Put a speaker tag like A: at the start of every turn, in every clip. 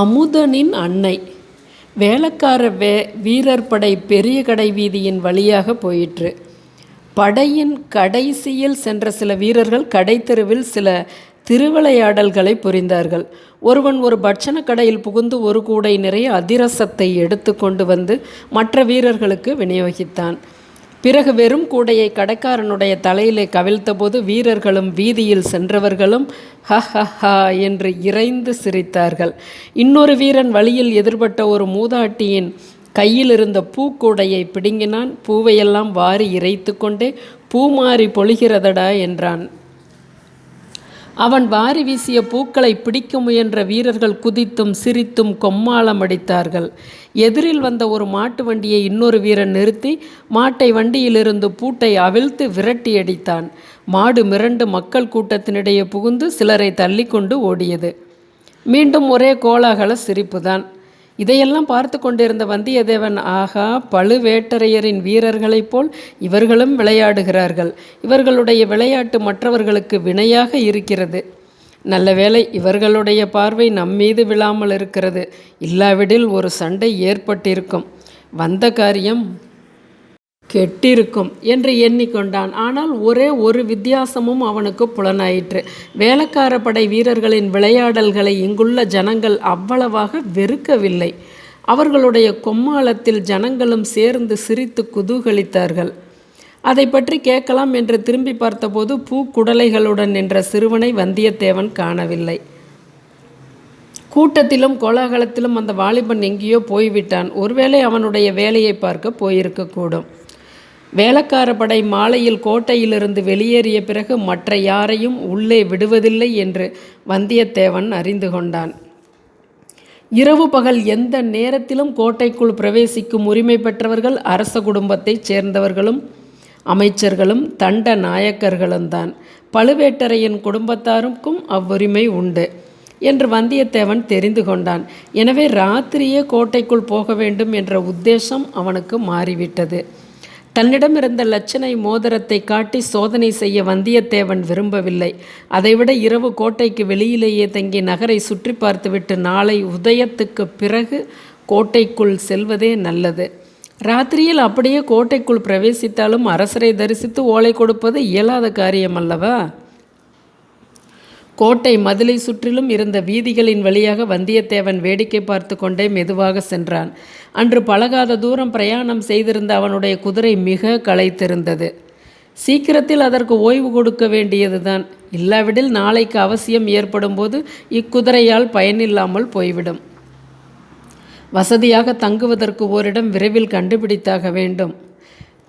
A: அமுதனின் அன்னை வேலைக்கார வே வீரர் படை பெரிய கடை வீதியின் வழியாக போயிற்று படையின் கடைசியில் சென்ற சில வீரர்கள் கடைத்தெருவில் சில திருவிளையாடல்களை புரிந்தார்கள் ஒருவன் ஒரு பட்சண கடையில் புகுந்து ஒரு கூடை நிறைய அதிரசத்தை எடுத்து கொண்டு வந்து மற்ற வீரர்களுக்கு விநியோகித்தான் பிறகு வெறும் கூடையை கடைக்காரனுடைய தலையிலே கவிழ்த்தபோது வீரர்களும் வீதியில் சென்றவர்களும் ஹ ஹ ஹ என்று இறைந்து சிரித்தார்கள் இன்னொரு வீரன் வழியில் எதிர்பட்ட ஒரு மூதாட்டியின் கையில் இருந்த பூக்கூடையை பிடுங்கினான் பூவையெல்லாம் வாரி இறைத்து கொண்டே பூ மாறி பொழிகிறதடா என்றான் அவன் வாரி வீசிய பூக்களை பிடிக்க முயன்ற வீரர்கள் குதித்தும் சிரித்தும் கொம்மாளம் அடித்தார்கள் எதிரில் வந்த ஒரு மாட்டு வண்டியை இன்னொரு வீரன் நிறுத்தி மாட்டை வண்டியிலிருந்து பூட்டை அவிழ்த்து விரட்டி அடித்தான் மாடு மிரண்டு மக்கள் கூட்டத்தினிடையே புகுந்து சிலரை தள்ளிக்கொண்டு ஓடியது மீண்டும் ஒரே கோலாகல சிரிப்புதான் இதையெல்லாம் பார்த்து கொண்டிருந்த வந்தியத்தேவன் ஆகா பழுவேட்டரையரின் வீரர்களைப் போல் இவர்களும் விளையாடுகிறார்கள் இவர்களுடைய விளையாட்டு மற்றவர்களுக்கு வினையாக இருக்கிறது நல்ல வேளை இவர்களுடைய பார்வை நம்மீது விழாமல் இருக்கிறது இல்லாவிடில் ஒரு சண்டை ஏற்பட்டிருக்கும் வந்த காரியம் கெட்டிருக்கும் என்று எண்ணிக்கொண்டான் ஆனால் ஒரே ஒரு வித்தியாசமும் அவனுக்கு புலனாயிற்று வேலைக்கார படை வீரர்களின் விளையாடல்களை இங்குள்ள ஜனங்கள் அவ்வளவாக வெறுக்கவில்லை அவர்களுடைய கொம்மாளத்தில் ஜனங்களும் சேர்ந்து சிரித்து குதூகலித்தார்கள் அதை பற்றி கேட்கலாம் என்று திரும்பி பார்த்தபோது பூ குடலைகளுடன் நின்ற சிறுவனை வந்தியத்தேவன் காணவில்லை கூட்டத்திலும் கோலாகலத்திலும் அந்த வாலிபன் எங்கேயோ போய்விட்டான் ஒருவேளை அவனுடைய வேலையை பார்க்க போயிருக்கக்கூடும் வேளக்காரபடை மாலையில் கோட்டையிலிருந்து வெளியேறிய பிறகு மற்ற யாரையும் உள்ளே விடுவதில்லை என்று வந்தியத்தேவன் அறிந்து கொண்டான் இரவு பகல் எந்த நேரத்திலும் கோட்டைக்குள் பிரவேசிக்கும் உரிமை பெற்றவர்கள் அரச குடும்பத்தைச் சேர்ந்தவர்களும் அமைச்சர்களும் தண்ட நாயக்கர்களும் தான் பழுவேட்டரையின் குடும்பத்தாருக்கும் அவ்வுரிமை உண்டு என்று வந்தியத்தேவன் தெரிந்து கொண்டான் எனவே ராத்திரியே கோட்டைக்குள் போக வேண்டும் என்ற உத்தேசம் அவனுக்கு மாறிவிட்டது தன்னிடமிருந்த லட்சணை மோதிரத்தை காட்டி சோதனை செய்ய வந்தியத்தேவன் விரும்பவில்லை அதைவிட இரவு கோட்டைக்கு வெளியிலேயே தங்கி நகரை சுற்றி பார்த்துவிட்டு நாளை உதயத்துக்கு பிறகு கோட்டைக்குள் செல்வதே நல்லது ராத்திரியில் அப்படியே கோட்டைக்குள் பிரவேசித்தாலும் அரசரை தரிசித்து ஓலை கொடுப்பது இயலாத காரியம் அல்லவா கோட்டை மதிலை சுற்றிலும் இருந்த வீதிகளின் வழியாக வந்தியத்தேவன் வேடிக்கை பார்த்து கொண்டே மெதுவாக சென்றான் அன்று பழகாத தூரம் பிரயாணம் செய்திருந்த அவனுடைய குதிரை மிக களைத்திருந்தது சீக்கிரத்தில் அதற்கு ஓய்வு கொடுக்க வேண்டியதுதான் இல்லாவிடில் நாளைக்கு அவசியம் ஏற்படும் போது இக்குதிரையால் பயனில்லாமல் போய்விடும் வசதியாக தங்குவதற்கு ஓரிடம் விரைவில் கண்டுபிடித்தாக வேண்டும்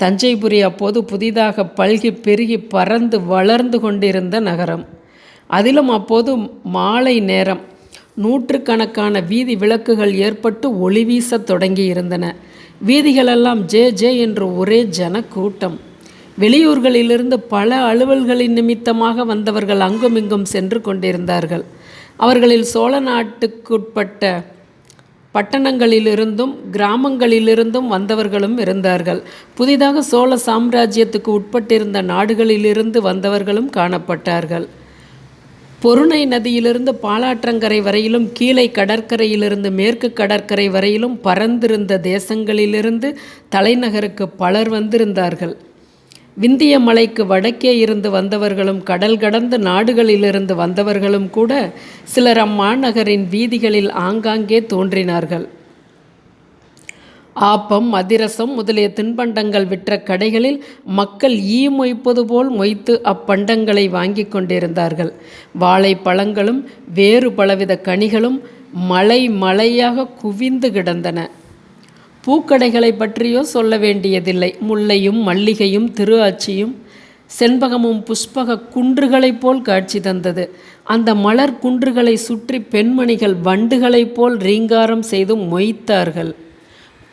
A: தஞ்சைபுரி அப்போது புதிதாக பல்கி பெருகி பறந்து வளர்ந்து கொண்டிருந்த நகரம் அதிலும் அப்போது மாலை நேரம் நூற்றுக்கணக்கான வீதி விளக்குகள் ஏற்பட்டு ஒளி வீசத் தொடங்கி இருந்தன வீதிகளெல்லாம் ஜே ஜே என்று ஒரே ஜன கூட்டம் வெளியூர்களிலிருந்து பல அலுவல்களின் நிமித்தமாக வந்தவர்கள் அங்கும் இங்கும் சென்று கொண்டிருந்தார்கள் அவர்களில் சோழ நாட்டுக்குட்பட்ட பட்டணங்களிலிருந்தும் கிராமங்களிலிருந்தும் வந்தவர்களும் இருந்தார்கள் புதிதாக சோழ சாம்ராஜ்யத்துக்கு உட்பட்டிருந்த நாடுகளிலிருந்து வந்தவர்களும் காணப்பட்டார்கள் பொருணை நதியிலிருந்து பாலாற்றங்கரை வரையிலும் கீழே கடற்கரையிலிருந்து மேற்கு கடற்கரை வரையிலும் பறந்திருந்த தேசங்களிலிருந்து தலைநகருக்கு பலர் வந்திருந்தார்கள் விந்திய மலைக்கு வடக்கே இருந்து வந்தவர்களும் கடல் கடந்த நாடுகளிலிருந்து வந்தவர்களும் கூட சிலர் அம்மாநகரின் வீதிகளில் ஆங்காங்கே தோன்றினார்கள் ஆப்பம் அதிரசம் முதலிய தின்பண்டங்கள் விற்ற கடைகளில் மக்கள் ஈ மொய்ப்பது போல் மொய்த்து அப்பண்டங்களை வாங்கி கொண்டிருந்தார்கள் வாழைப்பழங்களும் வேறு பலவித கனிகளும் மலை மலையாக குவிந்து கிடந்தன பூக்கடைகளை பற்றியோ சொல்ல வேண்டியதில்லை முல்லையும் மல்லிகையும் திரு அச்சியும் செண்பகமும் புஷ்பக குன்றுகளைப் போல் காட்சி தந்தது அந்த மலர் குன்றுகளை சுற்றி பெண்மணிகள் வண்டுகளைப் போல் ரீங்காரம் செய்து மொய்த்தார்கள்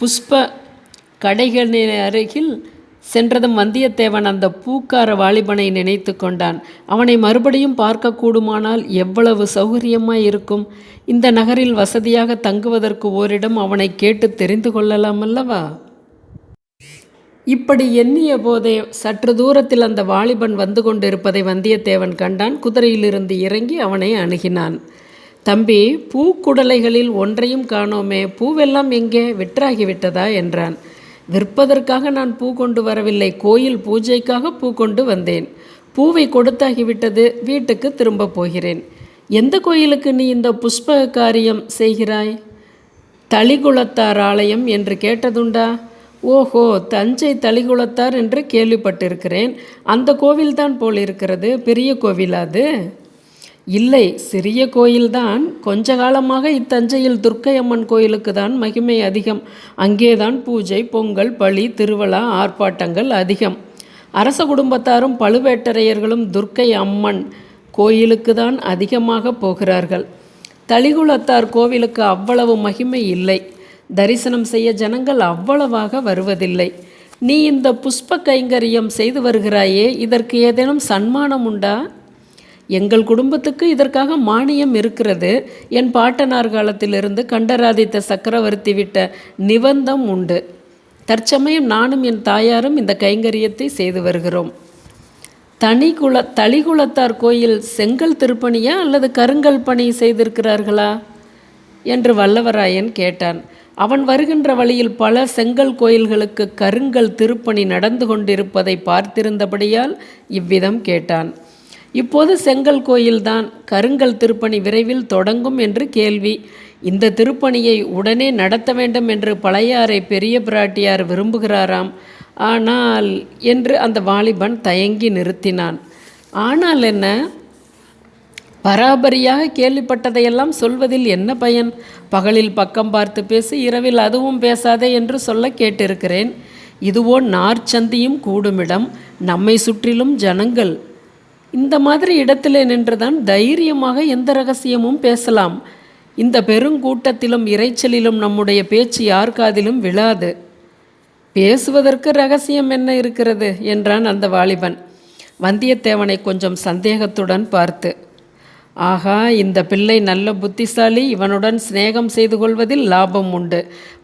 A: புஷ்ப கடைகளின் அருகில் சென்றதும் வந்தியத்தேவன் அந்த பூக்கார வாலிபனை நினைத்து கொண்டான் அவனை மறுபடியும் பார்க்கக்கூடுமானால் எவ்வளவு சௌகரியமாக இருக்கும் இந்த நகரில் வசதியாக தங்குவதற்கு ஓரிடம் அவனை கேட்டு தெரிந்து கொள்ளலாம் அல்லவா இப்படி எண்ணிய போதே சற்று தூரத்தில் அந்த வாலிபன் வந்து கொண்டிருப்பதை வந்தியத்தேவன் கண்டான் குதிரையிலிருந்து இறங்கி அவனை அணுகினான் தம்பி பூக்குடலைகளில் ஒன்றையும் காணோமே பூவெல்லாம் எங்கே விற்றாகிவிட்டதா என்றான் விற்பதற்காக நான் பூ கொண்டு வரவில்லை கோயில் பூஜைக்காக பூ கொண்டு வந்தேன் பூவை கொடுத்தாகிவிட்டது வீட்டுக்கு திரும்ப போகிறேன் எந்த கோயிலுக்கு நீ இந்த புஷ்பக காரியம் செய்கிறாய் தளிகுளத்தார் ஆலயம் என்று கேட்டதுண்டா ஓஹோ தஞ்சை தளிகுளத்தார் என்று கேள்விப்பட்டிருக்கிறேன் அந்த கோவில்தான் போல் இருக்கிறது பெரிய கோவிலா அது இல்லை சிறிய கோயில்தான் கொஞ்ச காலமாக இத்தஞ்சையில் துர்க்கை அம்மன் கோயிலுக்கு தான் மகிமை அதிகம் அங்கேதான் பூஜை பொங்கல் பழி திருவிழா ஆர்ப்பாட்டங்கள் அதிகம் அரச குடும்பத்தாரும் பழுவேட்டரையர்களும் துர்க்கை அம்மன் கோயிலுக்கு தான் அதிகமாக போகிறார்கள் தளிகுளத்தார் கோவிலுக்கு அவ்வளவு மகிமை இல்லை தரிசனம் செய்ய ஜனங்கள் அவ்வளவாக வருவதில்லை நீ இந்த புஷ்ப கைங்கரியம் செய்து வருகிறாயே இதற்கு ஏதேனும் சன்மானம் உண்டா எங்கள் குடும்பத்துக்கு இதற்காக மானியம் இருக்கிறது என் பாட்டனார் காலத்திலிருந்து கண்டராதித்த சக்கரவர்த்தி விட்ட நிபந்தம் உண்டு தற்சமயம் நானும் என் தாயாரும் இந்த கைங்கரியத்தை செய்து வருகிறோம் தனி குல தளிகுளத்தார் கோயில் செங்கல் திருப்பணியா அல்லது கருங்கல் பணி செய்திருக்கிறார்களா என்று வல்லவராயன் கேட்டான் அவன் வருகின்ற வழியில் பல செங்கல் கோயில்களுக்கு கருங்கல் திருப்பணி நடந்து கொண்டிருப்பதை பார்த்திருந்தபடியால் இவ்விதம் கேட்டான் இப்போது செங்கல் கோயில்தான் கருங்கல் திருப்பணி விரைவில் தொடங்கும் என்று கேள்வி இந்த திருப்பணியை உடனே நடத்த வேண்டும் என்று பழையாறை பெரிய பிராட்டியார் விரும்புகிறாராம் ஆனால் என்று அந்த வாலிபன் தயங்கி நிறுத்தினான் ஆனால் என்ன பராபரியாக கேள்விப்பட்டதையெல்லாம் சொல்வதில் என்ன பயன் பகலில் பக்கம் பார்த்து பேசி இரவில் அதுவும் பேசாதே என்று சொல்ல கேட்டிருக்கிறேன் இதுவோ நார்ச்சந்தியும் கூடுமிடம் நம்மை சுற்றிலும் ஜனங்கள் இந்த மாதிரி இடத்திலே நின்றுதான் தைரியமாக எந்த ரகசியமும் பேசலாம் இந்த பெருங்கூட்டத்திலும் இறைச்சலிலும் நம்முடைய பேச்சு யார் காதிலும் விழாது பேசுவதற்கு ரகசியம் என்ன இருக்கிறது என்றான் அந்த வாலிபன் வந்தியத்தேவனை கொஞ்சம் சந்தேகத்துடன் பார்த்து ஆகா இந்த பிள்ளை நல்ல புத்திசாலி இவனுடன் சிநேகம் செய்து கொள்வதில் லாபம் உண்டு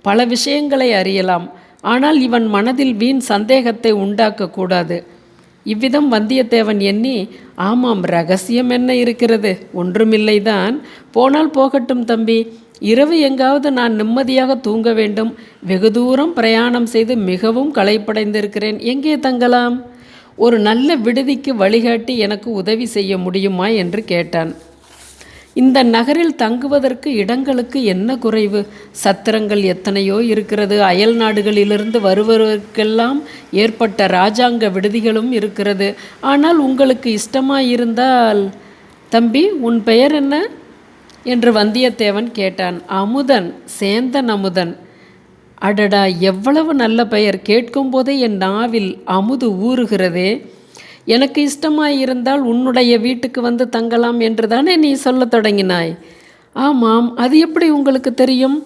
A: பல விஷயங்களை அறியலாம் ஆனால் இவன் மனதில் வீண் சந்தேகத்தை உண்டாக்கக்கூடாது இவ்விதம் வந்தியத்தேவன் எண்ணி ஆமாம் ரகசியம் என்ன இருக்கிறது ஒன்றுமில்லைதான் போனால் போகட்டும் தம்பி இரவு எங்காவது நான் நிம்மதியாக தூங்க வேண்டும் வெகு தூரம் பிரயாணம் செய்து மிகவும் களைப்படைந்திருக்கிறேன் எங்கே தங்கலாம் ஒரு நல்ல விடுதிக்கு வழிகாட்டி எனக்கு உதவி செய்ய முடியுமா என்று கேட்டான் இந்த நகரில் தங்குவதற்கு இடங்களுக்கு என்ன குறைவு சத்திரங்கள் எத்தனையோ இருக்கிறது அயல் நாடுகளிலிருந்து வருவதற்கெல்லாம் ஏற்பட்ட ராஜாங்க விடுதிகளும் இருக்கிறது ஆனால் உங்களுக்கு இஷ்டமாயிருந்தால் தம்பி உன் பெயர் என்ன என்று வந்தியத்தேவன் கேட்டான் அமுதன் சேந்தன் அமுதன் அடடா எவ்வளவு நல்ல பெயர் கேட்கும்போதே என் நாவில் அமுது ஊறுகிறதே எனக்கு இஷ்டமாய் இருந்தால் உன்னுடைய வீட்டுக்கு வந்து தங்கலாம் என்று தானே நீ சொல்லத் தொடங்கினாய் ஆமாம் அது எப்படி உங்களுக்கு தெரியும்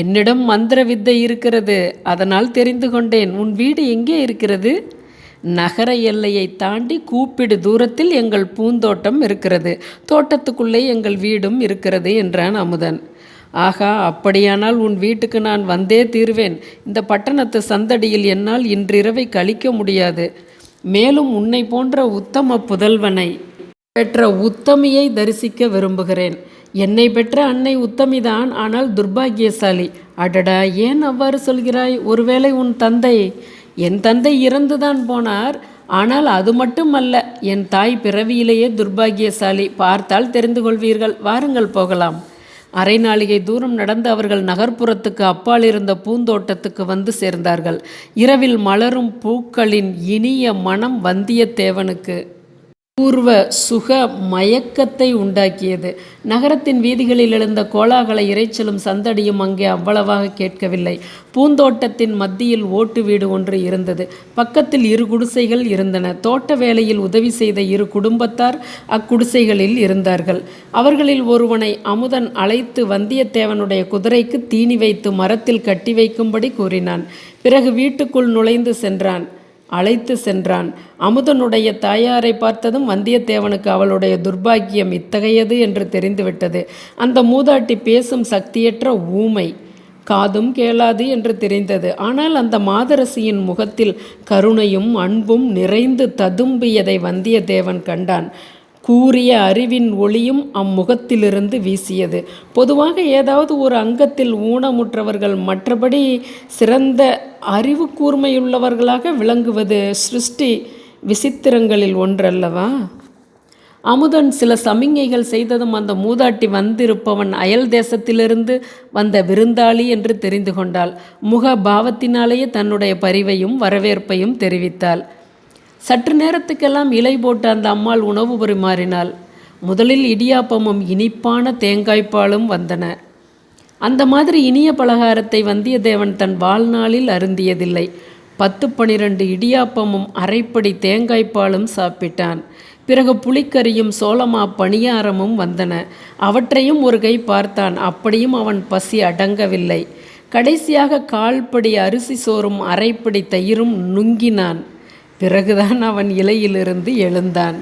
A: என்னிடம் மந்திர வித்தை இருக்கிறது அதனால் தெரிந்து கொண்டேன் உன் வீடு எங்கே இருக்கிறது நகர எல்லையை தாண்டி கூப்பிடு தூரத்தில் எங்கள் பூந்தோட்டம் இருக்கிறது தோட்டத்துக்குள்ளே எங்கள் வீடும் இருக்கிறது என்றான் அமுதன் ஆகா அப்படியானால் உன் வீட்டுக்கு நான் வந்தே தீர்வேன் இந்த பட்டணத்து சந்தடியில் என்னால் இன்றிரவை கழிக்க முடியாது மேலும் உன்னை போன்ற உத்தம புதல்வனை பெற்ற உத்தமியை தரிசிக்க விரும்புகிறேன் என்னை பெற்ற அன்னை உத்தமிதான் ஆனால் துர்பாகியசாலி அடடா ஏன் அவ்வாறு சொல்கிறாய் ஒருவேளை உன் தந்தை என் தந்தை இறந்துதான் போனார் ஆனால் அது மட்டுமல்ல என் தாய் பிறவியிலேயே துர்பாகியசாலி பார்த்தால் தெரிந்து கொள்வீர்கள் வாருங்கள் போகலாம் அரை நாளிகை தூரம் நடந்து அவர்கள் நகர்ப்புறத்துக்கு அப்பால் இருந்த பூந்தோட்டத்துக்கு வந்து சேர்ந்தார்கள் இரவில் மலரும் பூக்களின் இனிய மனம் வந்தியத்தேவனுக்கு பூர்வ சுக மயக்கத்தை உண்டாக்கியது நகரத்தின் வீதிகளில் எழுந்த கோலாகல இறைச்சலும் சந்தடியும் அங்கே அவ்வளவாக கேட்கவில்லை பூந்தோட்டத்தின் மத்தியில் ஓட்டு வீடு ஒன்று இருந்தது பக்கத்தில் இரு குடிசைகள் இருந்தன தோட்ட வேலையில் உதவி செய்த இரு குடும்பத்தார் அக்குடிசைகளில் இருந்தார்கள் அவர்களில் ஒருவனை அமுதன் அழைத்து வந்தியத்தேவனுடைய குதிரைக்கு தீனி வைத்து மரத்தில் கட்டி வைக்கும்படி கூறினான் பிறகு வீட்டுக்குள் நுழைந்து சென்றான் அழைத்து சென்றான் அமுதனுடைய தாயாரை பார்த்ததும் வந்தியத்தேவனுக்கு அவளுடைய துர்பாக்கியம் இத்தகையது என்று தெரிந்துவிட்டது அந்த மூதாட்டி பேசும் சக்தியற்ற ஊமை காதும் கேளாது என்று தெரிந்தது ஆனால் அந்த மாதரசியின் முகத்தில் கருணையும் அன்பும் நிறைந்து ததும்பியதை வந்தியத்தேவன் கண்டான் கூறிய அறிவின் ஒளியும் அம்முகத்திலிருந்து வீசியது பொதுவாக ஏதாவது ஒரு அங்கத்தில் ஊனமுற்றவர்கள் மற்றபடி சிறந்த அறிவு கூர்மையுள்ளவர்களாக விளங்குவது சிருஷ்டி விசித்திரங்களில் ஒன்றல்லவா அமுதன் சில சமிங்கைகள் செய்ததும் அந்த மூதாட்டி வந்திருப்பவன் அயல் தேசத்திலிருந்து வந்த விருந்தாளி என்று தெரிந்து கொண்டாள் முக பாவத்தினாலேயே தன்னுடைய பரிவையும் வரவேற்பையும் தெரிவித்தாள் சற்று நேரத்துக்கெல்லாம் இலை போட்டு அந்த அம்மாள் உணவு பரிமாறினாள் முதலில் இடியாப்பமும் இனிப்பான தேங்காய்ப்பாலும் வந்தன அந்த மாதிரி இனிய பலகாரத்தை வந்தியத்தேவன் தன் வாழ்நாளில் அருந்தியதில்லை பத்து பனிரெண்டு இடியாப்பமும் அரைப்படி தேங்காய்ப்பாலும் சாப்பிட்டான் பிறகு புளிக்கறியும் சோளமா பணியாரமும் வந்தன அவற்றையும் ஒரு கை பார்த்தான் அப்படியும் அவன் பசி அடங்கவில்லை கடைசியாக கால்படி அரிசி சோறும் அரைப்படி தயிரும் நுங்கினான் பிறகுதான் அவன் இலையிலிருந்து எழுந்தான்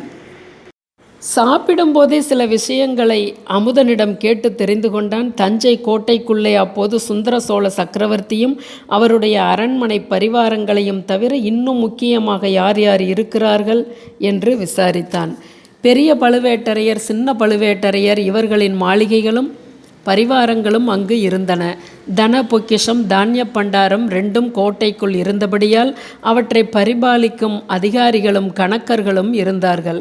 A: சாப்பிடும்போதே சில விஷயங்களை அமுதனிடம் கேட்டு தெரிந்து கொண்டான் தஞ்சை கோட்டைக்குள்ளே அப்போது சுந்தர சோழ சக்கரவர்த்தியும் அவருடைய அரண்மனை பரிவாரங்களையும் தவிர இன்னும் முக்கியமாக யார் யார் இருக்கிறார்கள் என்று விசாரித்தான் பெரிய பழுவேட்டரையர் சின்ன பழுவேட்டரையர் இவர்களின் மாளிகைகளும் பரிவாரங்களும் அங்கு இருந்தன தன பொக்கிஷம் தானிய பண்டாரம் ரெண்டும் கோட்டைக்குள் இருந்தபடியால் அவற்றை பரிபாலிக்கும் அதிகாரிகளும் கணக்கர்களும் இருந்தார்கள்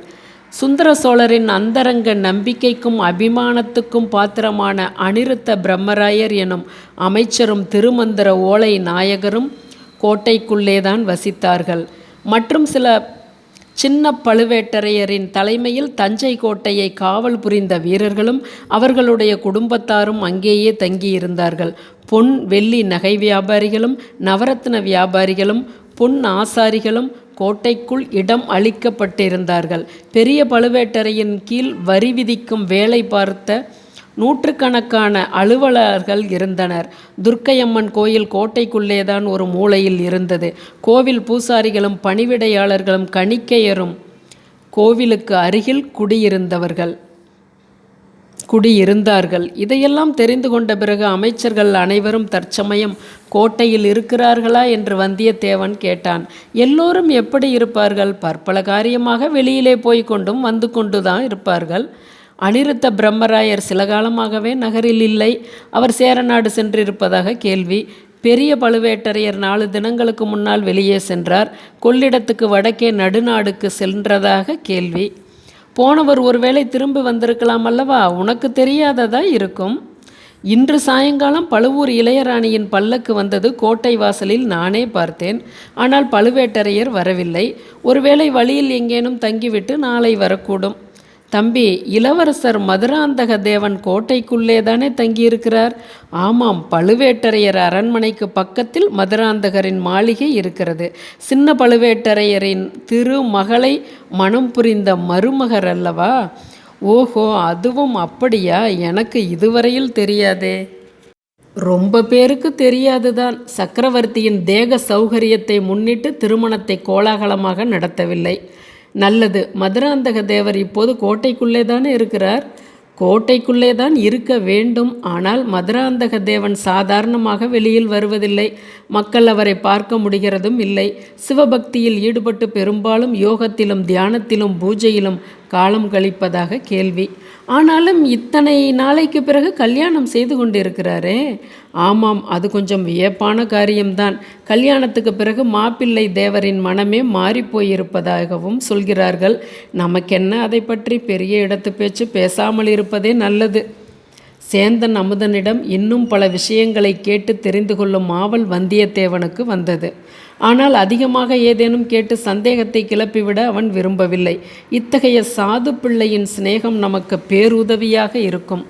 A: சுந்தர சோழரின் அந்தரங்க நம்பிக்கைக்கும் அபிமானத்துக்கும் பாத்திரமான அனிருத்த பிரம்மராயர் எனும் அமைச்சரும் திருமந்திர ஓலை நாயகரும் கோட்டைக்குள்ளேதான் வசித்தார்கள் மற்றும் சில சின்ன பழுவேட்டரையரின் தலைமையில் தஞ்சை கோட்டையை காவல் புரிந்த வீரர்களும் அவர்களுடைய குடும்பத்தாரும் அங்கேயே தங்கியிருந்தார்கள் பொன் வெள்ளி நகை வியாபாரிகளும் நவரத்ன வியாபாரிகளும் பொன் ஆசாரிகளும் கோட்டைக்குள் இடம் அளிக்கப்பட்டிருந்தார்கள் பெரிய பழுவேட்டரையின் கீழ் வரி விதிக்கும் வேலை பார்த்த நூற்றுக்கணக்கான அலுவலர்கள் இருந்தனர் துர்க்கையம்மன் கோயில் கோட்டைக்குள்ளேதான் ஒரு மூலையில் இருந்தது கோவில் பூசாரிகளும் பணிவிடையாளர்களும் கணிக்கையரும் கோவிலுக்கு அருகில் குடியிருந்தவர்கள் குடியிருந்தார்கள் இதையெல்லாம் தெரிந்து கொண்ட பிறகு அமைச்சர்கள் அனைவரும் தற்சமயம் கோட்டையில் இருக்கிறார்களா என்று வந்தியத்தேவன் கேட்டான் எல்லோரும் எப்படி இருப்பார்கள் பற்பல காரியமாக வெளியிலே போய் கொண்டும் வந்து கொண்டுதான் இருப்பார்கள் அனிருத்த பிரம்மராயர் சில காலமாகவே நகரில் இல்லை அவர் சேரநாடு சென்றிருப்பதாக கேள்வி பெரிய பழுவேட்டரையர் நாலு தினங்களுக்கு முன்னால் வெளியே சென்றார் கொள்ளிடத்துக்கு வடக்கே நடுநாடுக்கு சென்றதாக கேள்வி போனவர் ஒருவேளை திரும்பி வந்திருக்கலாம் அல்லவா உனக்கு தெரியாததா இருக்கும் இன்று சாயங்காலம் பழுவூர் இளையராணியின் பல்லக்கு வந்தது கோட்டை வாசலில் நானே பார்த்தேன் ஆனால் பழுவேட்டரையர் வரவில்லை ஒருவேளை வழியில் எங்கேனும் தங்கிவிட்டு நாளை வரக்கூடும் தம்பி இளவரசர் மதுராந்தக தேவன் கோட்டைக்குள்ளே தானே தங்கியிருக்கிறார் ஆமாம் பழுவேட்டரையர் அரண்மனைக்கு பக்கத்தில் மதுராந்தகரின் மாளிகை இருக்கிறது சின்ன பழுவேட்டரையரின் திருமகளை மனம் புரிந்த மருமகர் அல்லவா ஓஹோ அதுவும் அப்படியா எனக்கு இதுவரையில் தெரியாதே ரொம்ப பேருக்கு தெரியாதுதான் சக்கரவர்த்தியின் தேக சௌகரியத்தை முன்னிட்டு திருமணத்தை கோலாகலமாக நடத்தவில்லை நல்லது மதுராந்தக தேவர் இப்போது கோட்டைக்குள்ளே தானே இருக்கிறார் கோட்டைக்குள்ளே தான் இருக்க வேண்டும் ஆனால் மதுராந்தக தேவன் சாதாரணமாக வெளியில் வருவதில்லை மக்கள் அவரை பார்க்க முடிகிறதும் இல்லை சிவபக்தியில் ஈடுபட்டு பெரும்பாலும் யோகத்திலும் தியானத்திலும் பூஜையிலும் காலம் கழிப்பதாக கேள்வி ஆனாலும் இத்தனை நாளைக்கு பிறகு கல்யாணம் செய்து கொண்டிருக்கிறாரே ஆமாம் அது கொஞ்சம் வியப்பான காரியம்தான் கல்யாணத்துக்கு பிறகு மாப்பிள்ளை தேவரின் மனமே மாறிப்போயிருப்பதாகவும் சொல்கிறார்கள் நமக்கென்ன அதை பற்றி பெரிய இடத்து பேச்சு பேசாமல் இருப்பதே நல்லது சேந்தன் அமுதனிடம் இன்னும் பல விஷயங்களை கேட்டு தெரிந்து கொள்ளும் ஆவல் வந்தியத்தேவனுக்கு வந்தது ஆனால் அதிகமாக ஏதேனும் கேட்டு சந்தேகத்தை கிளப்பிவிட அவன் விரும்பவில்லை இத்தகைய சாது பிள்ளையின் சிநேகம் நமக்கு பேருதவியாக இருக்கும்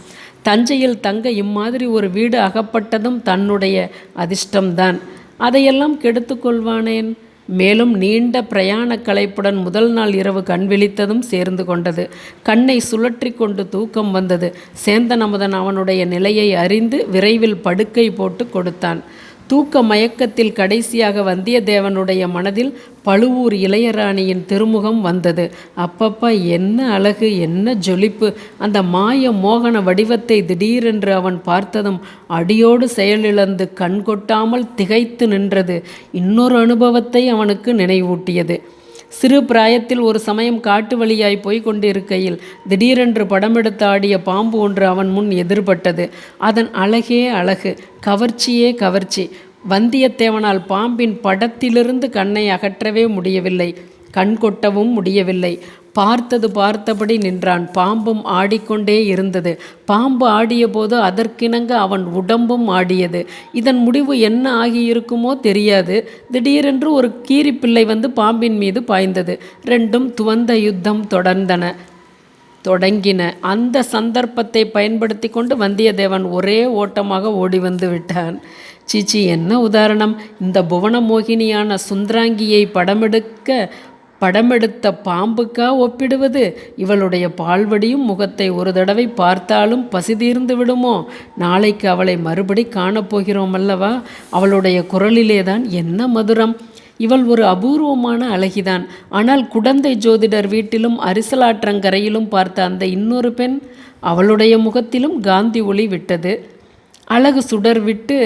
A: தஞ்சையில் தங்க இம்மாதிரி ஒரு வீடு அகப்பட்டதும் தன்னுடைய அதிர்ஷ்டம்தான் அதையெல்லாம் கெடுத்து கொள்வானேன் மேலும் நீண்ட பிரயாண களைப்புடன் முதல் நாள் இரவு கண் விழித்ததும் சேர்ந்து கொண்டது கண்ணை சுழற்றி கொண்டு தூக்கம் வந்தது சேந்தன் அமுதன் அவனுடைய நிலையை அறிந்து விரைவில் படுக்கை போட்டு கொடுத்தான் தூக்க மயக்கத்தில் கடைசியாக வந்தியத்தேவனுடைய மனதில் பழுவூர் இளையராணியின் திருமுகம் வந்தது அப்பப்பா என்ன அழகு என்ன ஜொலிப்பு அந்த மாய மோகன வடிவத்தை திடீரென்று அவன் பார்த்ததும் அடியோடு செயலிழந்து கண்கொட்டாமல் திகைத்து நின்றது இன்னொரு அனுபவத்தை அவனுக்கு நினைவூட்டியது சிறு பிராயத்தில் ஒரு சமயம் காட்டு வழியாய் போய்கொண்டு இருக்கையில் திடீரென்று படமெடுத்து ஆடிய பாம்பு ஒன்று அவன் முன் எதிர்பட்டது அதன் அழகே அழகு கவர்ச்சியே கவர்ச்சி வந்தியத்தேவனால் பாம்பின் படத்திலிருந்து கண்ணை அகற்றவே முடியவில்லை கண் கொட்டவும் முடியவில்லை பார்த்தது பார்த்தபடி நின்றான் பாம்பும் ஆடிக்கொண்டே இருந்தது பாம்பு ஆடியபோது அதற்கிணங்க அவன் உடம்பும் ஆடியது இதன் முடிவு என்ன ஆகியிருக்குமோ தெரியாது திடீரென்று ஒரு கீரிப்பிள்ளை வந்து பாம்பின் மீது பாய்ந்தது ரெண்டும் துவந்த யுத்தம் தொடர்ந்தன தொடங்கின அந்த சந்தர்ப்பத்தை பயன்படுத்தி கொண்டு வந்தியத்தேவன் ஒரே ஓட்டமாக ஓடி வந்து விட்டான் சீச்சி என்ன உதாரணம் இந்த புவன மோகினியான சுந்தராங்கியை படமெடுக்க படமெடுத்த பாம்புக்கா ஒப்பிடுவது இவளுடைய பால்வடியும் முகத்தை ஒரு தடவை பார்த்தாலும் தீர்ந்து விடுமோ நாளைக்கு அவளை மறுபடி காணப்போகிறோம் அல்லவா அவளுடைய குரலிலேதான் என்ன மதுரம் இவள் ஒரு அபூர்வமான அழகிதான் ஆனால் குடந்தை ஜோதிடர் வீட்டிலும் அரிசலாற்றங்கரையிலும் பார்த்த அந்த இன்னொரு பெண் அவளுடைய முகத்திலும் காந்தி ஒளி விட்டது அழகு சுடர் விட்டு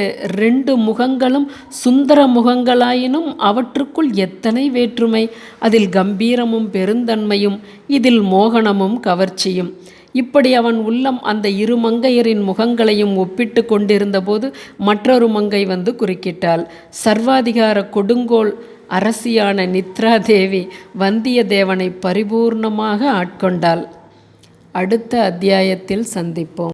A: ரெண்டு முகங்களும் சுந்தர முகங்களாயினும் அவற்றுக்குள் எத்தனை வேற்றுமை அதில் கம்பீரமும் பெருந்தன்மையும் இதில் மோகனமும் கவர்ச்சியும் இப்படி அவன் உள்ளம் அந்த இரு மங்கையரின் முகங்களையும் ஒப்பிட்டு கொண்டிருந்தபோது மற்றொரு மங்கை வந்து குறுக்கிட்டாள் சர்வாதிகார கொடுங்கோல் அரசியான நித்ரா தேவி வந்தியத்தேவனை பரிபூர்ணமாக ஆட்கொண்டாள் அடுத்த அத்தியாயத்தில் சந்திப்போம்